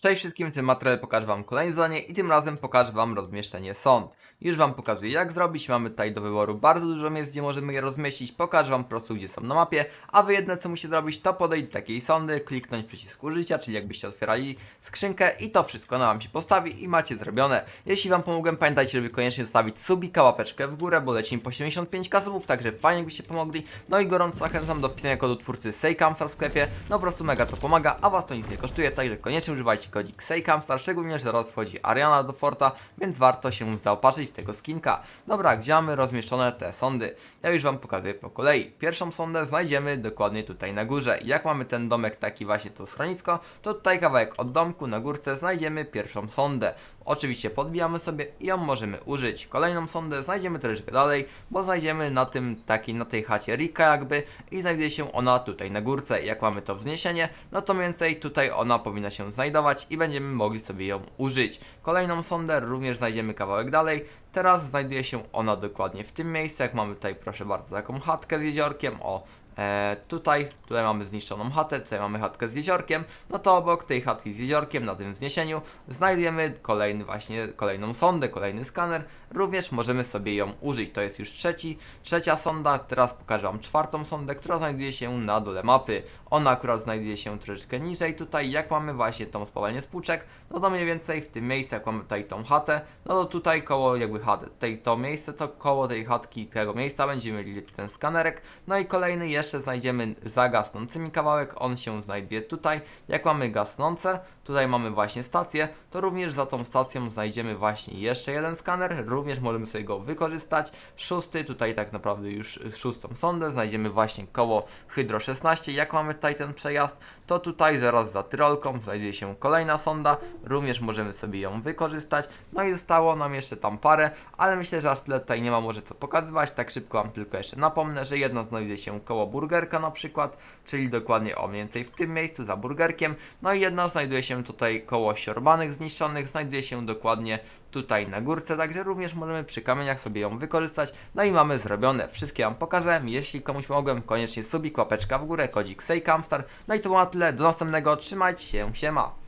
Cześć wszystkim, w tym materiale pokażę Wam kolejne zadanie i tym razem pokażę Wam rozmieszczenie sąd. Już Wam pokazuję jak zrobić, mamy tutaj do wyboru bardzo dużo miejsc, gdzie możemy je rozmieścić, pokażę Wam po prostu gdzie są na mapie, a Wy jedyne co musicie zrobić to podejść do takiej sądy, kliknąć przycisk użycia, czyli jakbyście otwierali skrzynkę i to wszystko ona Wam się postawi i macie zrobione. Jeśli Wam pomogłem, pamiętajcie, żeby koniecznie zostawić subika, łapeczkę w górę, bo lecimy po 75 kasów, także fajnie jakbyście pomogli. No i gorąco zachęcam do wpisania kodu twórcy Sejkamstar w sklepie, no po prostu mega to pomaga, a Was to nic nie kosztuje, także koniecznie używajcie kodzik Sejkamstar, szczególnie, że teraz wchodzi Ariana do Forta, więc warto się zaopatrzyć w tego skinka. Dobra, gdzie mamy rozmieszczone te sądy? Ja już Wam pokazuję po kolei. Pierwszą sondę znajdziemy dokładnie tutaj na górze. Jak mamy ten domek taki właśnie to schronisko, to tutaj kawałek od domku na górce znajdziemy pierwszą sondę. Oczywiście podbijamy sobie i ją możemy użyć. Kolejną sondę znajdziemy troszeczkę dalej, bo znajdziemy na tym takiej, na tej chacie Rika jakby i znajduje się ona tutaj na górce. Jak mamy to wzniesienie, no to więcej tutaj ona powinna się znajdować i będziemy mogli sobie ją użyć. Kolejną sondę również znajdziemy kawałek dalej. Teraz znajduje się ona dokładnie w tym miejscu, jak mamy tutaj proszę bardzo taką chatkę z jeziorkiem, o E, tutaj, tutaj mamy zniszczoną chatę, tutaj mamy chatkę z jeziorkiem, no to obok tej chatki z jeziorkiem, na tym wzniesieniu, znajdujemy kolejny właśnie, kolejną sondę, kolejny skaner, również możemy sobie ją użyć, to jest już trzeci, trzecia sonda, teraz pokażę Wam czwartą sondę, która znajduje się na dole mapy, ona akurat znajduje się troszeczkę niżej tutaj, jak mamy właśnie tą spowalnię spłuczek, no to mniej więcej w tym miejscu, jak mamy tutaj tą chatę, no to tutaj koło jakby chaty, tej, to miejsce, to koło tej chatki, tego miejsca będziemy mieli ten skanerek, no i kolejny jeszcze znajdziemy za gasnącymi kawałek, on się znajduje tutaj, jak mamy gasnące, tutaj mamy właśnie stację, to również za tą stacją znajdziemy właśnie jeszcze jeden skaner, również możemy sobie go wykorzystać, szósty, tutaj tak naprawdę już szóstą sondę, znajdziemy właśnie koło Hydro 16, jak mamy tutaj ten przejazd, to tutaj zaraz za tyrolką znajduje się kolejna sonda, również możemy sobie ją wykorzystać, no i zostało nam jeszcze tam parę, ale myślę, że aż tyle tutaj nie ma może co pokazywać, tak szybko Wam tylko jeszcze napomnę, że jedna znajduje się koło burgerka na przykład, czyli dokładnie o mniej więcej w tym miejscu za burgerkiem, no i jedna znajduje się tutaj koło siorbanych zniszczonych, znajduje się dokładnie tutaj na górce, także również możemy przy kamieniach sobie ją wykorzystać, no i mamy zrobione, wszystkie Wam pokazałem, jeśli komuś pomogłem, koniecznie subik, łapeczka w górę, kodzik Sejkamstar, no i to było na tyle, do następnego, trzymajcie się, siema!